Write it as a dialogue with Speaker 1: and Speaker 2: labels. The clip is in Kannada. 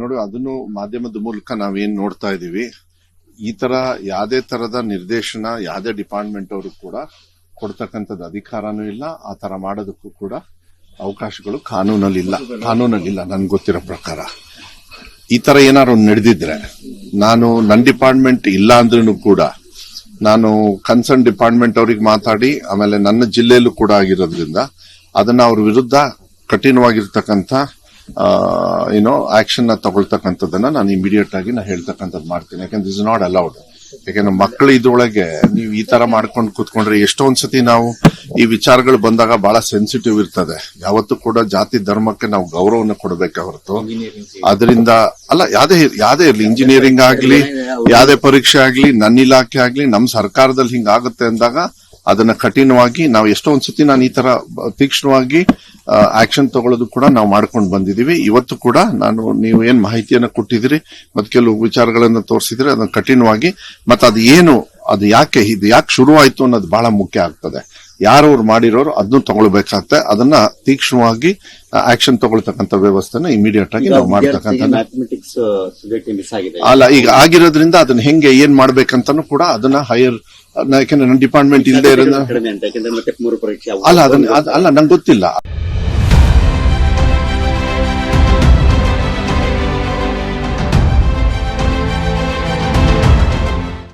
Speaker 1: ನೋಡು, ಅದನ್ನು ಮಾಧ್ಯಮದ ಮೂಲಕ ನಾವೇನ್ ನೋಡ್ತಾ ಇದೀವಿ, ಈ ತರ ಯಾವ್ದೇ ತರದ ನಿರ್ದೇಶನ, ಯಾವ್ದೇ ಡಿಪಾರ್ಟ್ಮೆಂಟ್ ಅವರು ಕೂಡ ಕೊಡ್ತಕ್ಕಂಥದ್ದು ಅಧಿಕಾರನೂ ಇಲ್ಲ, ಆ ತರ ಮಾಡೋದಕ್ಕೂ ಕೂಡ ಅವಕಾಶಗಳು ಕಾನೂನಲ್ಲಿ ಇಲ್ಲ. ಕಾನೂನಲ್ಲಿ ಇಲ್ಲ, ನನ್ಗೆ ಗೊತ್ತಿರೋ ಪ್ರಕಾರ. ಈ ತರ ಏನಾದ್ರು ನಡೆದಿದ್ರೆ, ನಾನು ನನ್ನ ಡಿಪಾರ್ಟ್ಮೆಂಟ್ ಇಲ್ಲ ಅಂದ್ರೂ ಕೂಡ, ನಾನು ಕನ್ಸರ್ನ್ ಡಿಪಾರ್ಟ್ಮೆಂಟ್ ಅವ್ರಿಗೆ ಮಾತಾಡಿ, ಆಮೇಲೆ ನನ್ನ ಜಿಲ್ಲೆಯಲ್ಲೂ ಕೂಡ ಆಗಿರೋದ್ರಿಂದ, ಅದನ್ನ ಅವ್ರ ವಿರುದ್ಧ ಕಠಿಣವಾಗಿರ್ತಕ್ಕಂಥ ಏನೋ ಆಕ್ಷನ್ ತಗೊಳ್ತಕ್ಕಂಥದ್ದನ್ನ ನಾನು ಇಮಿಡಿಯೇಟ್ ಆಗಿ ನಾನು ಹೇಳ್ತಕ್ಕಂಥದ್ದು ಮಾಡ್ತೀನಿ. ಯಾಕಂದ್ರೆ ಇಸ್ ನಾಟ್ ಅಲೌಡ್ ಯಾಕಂದ್ರೆ ಮಕ್ಕಳು ಇದ್ರೊಳಗೆ ನೀವು ಈ ತರ ಮಾಡ್ಕೊಂಡು ಕೂತ್ಕೊಂಡ್ರೆ ಎಷ್ಟೊಂದ್ ಸತಿ ನಾವು ಈ ವಿಚಾರಗಳು ಬಂದಾಗ ಬಹಳ ಸೆನ್ಸಿಟಿವ್ ಇರ್ತದೆ. ಯಾವತ್ತೂ ಕೂಡ ಜಾತಿ ಧರ್ಮಕ್ಕೆ ನಾವು ಗೌರವನ ಕೊಡಬೇಕೆ ಹೊರತು. ಅದರಿಂದ ಅಲ್ಲ, ಯಾವ್ದೇ ಯಾವ್ದೇ ಇರ್ಲಿ ಇಂಜಿನಿಯರಿಂಗ್ ಆಗ್ಲಿ, ಯಾವ್ದೇ ಪರೀಕ್ಷೆ ಆಗ್ಲಿ, ನನ್ನ ಇಲಾಖೆ ಆಗ್ಲಿ, ನಮ್ ಸರ್ಕಾರದಲ್ಲಿ ಹಿಂಗಾಗುತ್ತೆ ಅಂದಾಗ ಅದನ್ನ ಕಠಿಣವಾಗಿ ನಾವು ಎಷ್ಟೋ ಸತಿ ನಾನು ಈ ತರ ತೀಕ್ಷ್ಣವಾಗಿ ಆಕ್ಷನ್ ತಗೊಳ್ಳೋದು ಕೂಡ ನಾವು ಮಾಡ್ಕೊಂಡು ಬಂದಿದೀವಿ ಇವತ್ತು ಕೂಡ ನಾನು ನೀವು ಏನ್ ಮಾಹಿತಿಯನ್ನ ಕೊಟ್ಟಿದ್ದೀರಿ ಮತ್ತೆ ಕೆಲವು ವಿಚಾರಗಳನ್ನ ತೋರಿಸಿದ್ರೆ ಅದನ್ನ ಕಠಿಣವಾಗಿ ಮತ್ತೆ ಅದು ಏನು ಅದು ಯಾಕೆ ಇದು ಯಾಕೆ ಶುರುವಾಯಿತು ಅನ್ನೋದು ಬಹಳ ಮುಖ್ಯ ಆಗ್ತದೆ. ಯಾರು ಅವ್ರು ಮಾಡಿರೋರು ಅದನ್ನು ತಗೊಳ್ಬೇಕಾಗತ್ತೆ ಅದನ್ನ ತೀಕ್ಷ್ಣವಾಗಿ ಆಕ್ಷನ್ ತಗೊಳ್ತಕ್ಕಂತ ವ್ಯವಸ್ಥೆನ ಇಮಿಡಿಯೇಟ್ ಆಗಿ ನಾವು ಮಾಡ್ತಕ್ಕಂಥ
Speaker 2: ಆಗಿದೆ.
Speaker 1: ಅಲ್ಲ ಈಗ ಆಗಿರೋದ್ರಿಂದ ಅದನ್ನ ಹೆಂಗೆ ಏನ್ ಮಾಡ್ಬೇಕಂತಾನು ಕೂಡ ಅದನ್ನ ಹೈಯರ್ ಯಾಕಂದ್ರೆ ನನ್ನ ಡಿಪಾರ್ಟ್ಮೆಂಟ್ ಇಲ್ಲದೆ ಇರೋದು
Speaker 2: ಕಡಿಮೆ ಅಂತ ಯಾಕಂದ್ರೆ ಮತ್ತೆ ಮೂರು ಪರೀಕ್ಷೆ
Speaker 1: ಅಲ್ಲ ಅದನ್ನ ಅಲ್ಲ ನಂಗೆ ಗೊತ್ತಿಲ್ಲ.